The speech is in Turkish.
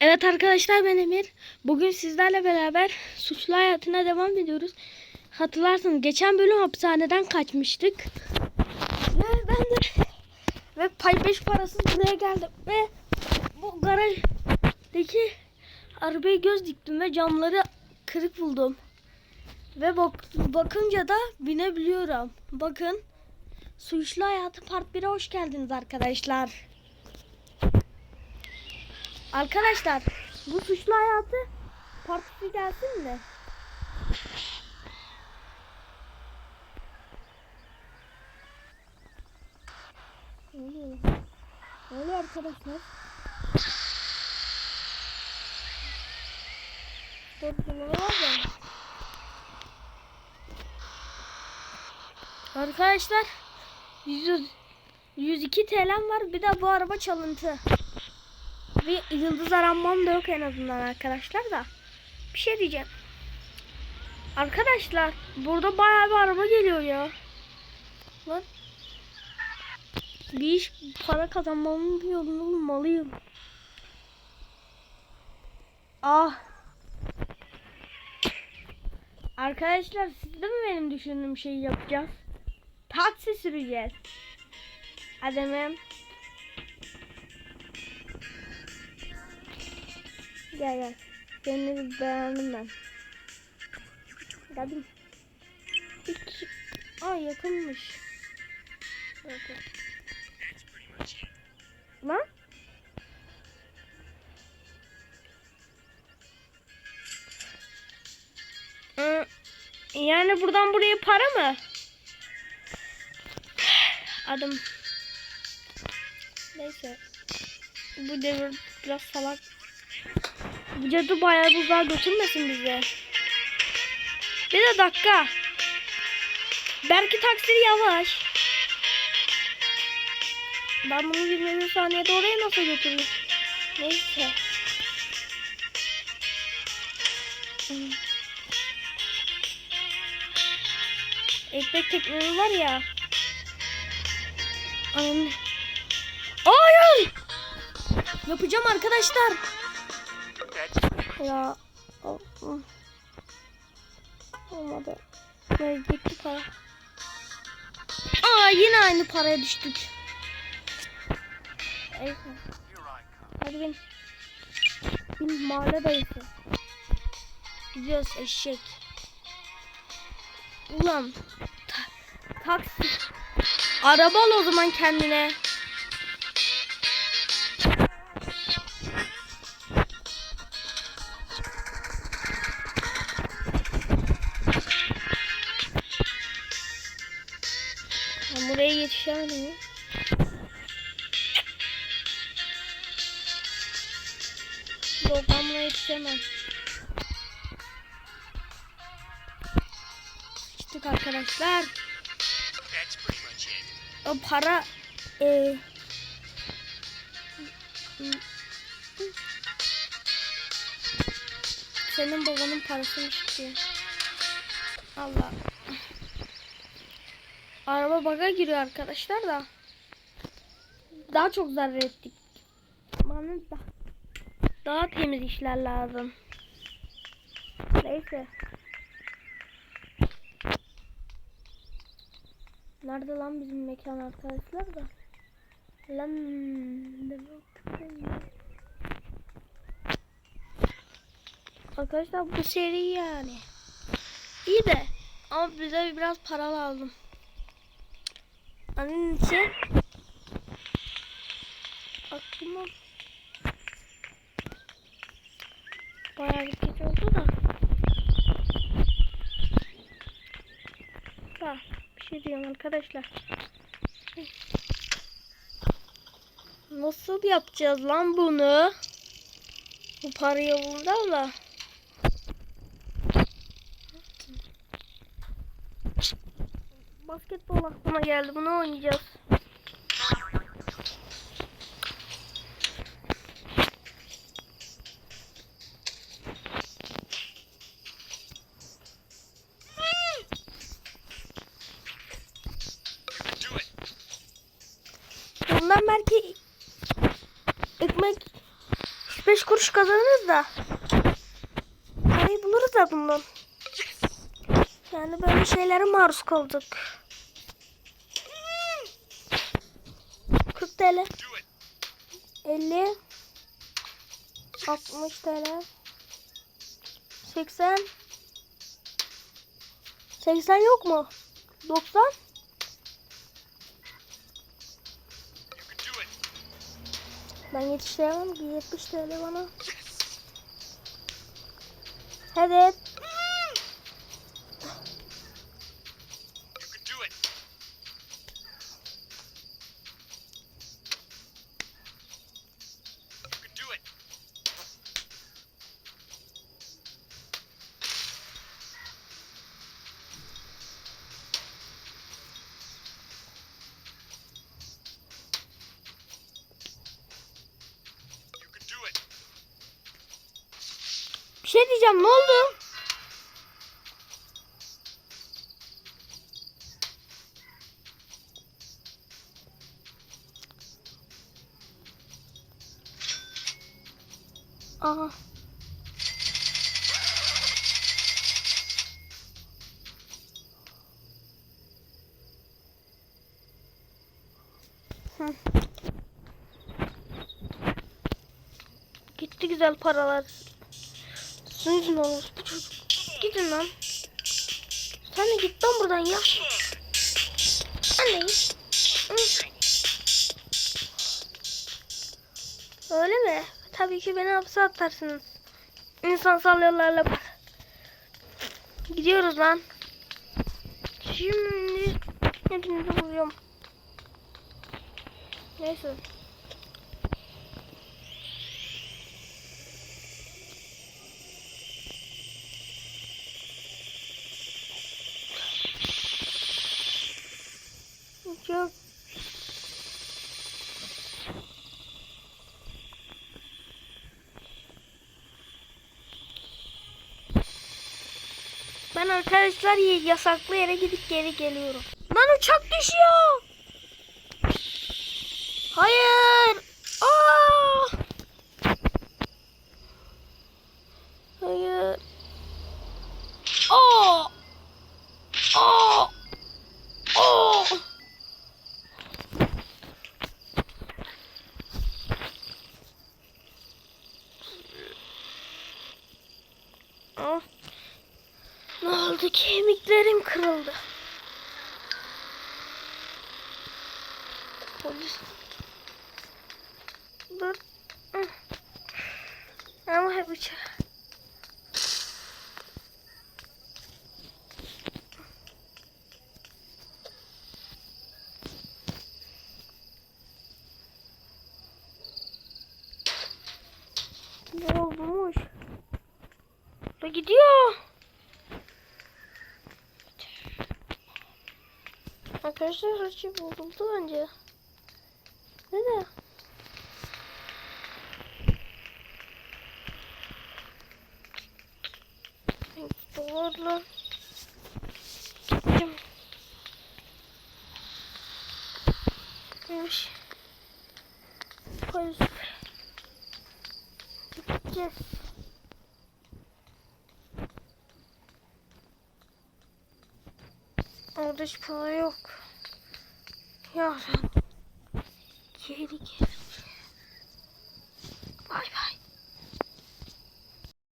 Evet arkadaşlar ben Emir. Bugün sizlerle beraber suçlu hayatına devam ediyoruz. Hatırlarsınız geçen bölüm hapishaneden kaçmıştık. Ve ben de ve pay 5 parasız buraya geldim ve bu garajdaki arabayı göz diktim ve camları kırık buldum. Ve bak, bakınca da binebiliyorum. Bakın suçlu hayatı part 1'e hoş geldiniz arkadaşlar. Arkadaşlar bu suçlu hayatı partisi gelsin mi? Ne arkadaşlar? Arkadaşlar 100, 102 TL'm var bir de bu araba çalıntı. Bir yıldız aranmam da yok en azından arkadaşlar da. Bir şey diyeceğim. Arkadaşlar burada bayağı bir araba geliyor ya. Lan. Bir iş para kazanmamın bir yolunu bulmalıyım. Ah. Arkadaşlar siz de mi benim düşündüğüm şeyi yapacağız? Taksi süreceğiz. Ademim. Gel gel. Seni beğendim ben. Geldim. İki. Aa yakınmış. Evet. Lan? Yani buradan buraya para mı? Adım. Neyse. Bu devir biraz salak. Bu cadı bayağı buzağa götürmesin bizi. Bir de dakika. Belki taksir yavaş. Ben bunu 20 saniyede oraya nasıl götürürüm? Neyse. Hmm. Ekmek teknemi var ya. Anne. Hayır. Yapacağım arkadaşlar. Ya. Olmadı. Ne gitti para. Aa yine aynı paraya düştük. Neyse. Hadi bin. Bin mahalle dayısı. Gidiyoruz eşek. Ulan. Ta- taksi. Araba al o zaman kendine. Yetişemedim. ya. Yok ben buna yetişemem. Sıçtık arkadaşlar. O para e, senin babanın parasını çıkıyor. Allah. Araba baga giriyor arkadaşlar da. Daha çok zarar ettik. Bana da, daha temiz işler lazım. Neyse. Nerede lan bizim mekan arkadaşlar da? Lan Arkadaşlar bu seri yani. İyi de ama bize biraz para lazım. Annenin için aklıma bayağı bir geç oldu da. Ha, bir şey diyeyim arkadaşlar. Nasıl yapacağız lan bunu? Bu parayı buldu da. Basketbol aklıma geldi. Bunu oynayacağız. Bundan belki ekmek 35 kuruş kazanırız da. Parayı buluruz da bundan. Yani böyle şeylere maruz kaldık. 40 TL. Do it. 50 60 TL 80 80 yok mu? 90 You can do it. Ben yetiştiremem ki 70 TL bana. Evet. Bir şey diyeceğim ne oldu? Aha. Gitti güzel paralar. Sizin yüzünden olur. Gidin lan. Sen de git lan buradan ya. Sen de git. Öyle mi? Tabii ki beni hapse atarsınız. İnsansal yollarla. Gidiyoruz lan. Şimdi hepinizi buluyorum. Neyse. Yok. Ben arkadaşlar yasaklı yere gidip geri geliyorum. Lan uçak düşüyor. Hayır. Aa! Hayır. Aa! Aa! Aa! Ah. Ne oldu? Kemiklerim kırıldı. Polis. Dur. Ama hep uçak. Ne olmuş? Da gidiyor. Arkadaşlar her şey bozuldu bence. Ne de? Dolarla gittim. Neymiş? Polis. Gideceğiz. Orada hiç para yok. Ya geri geri.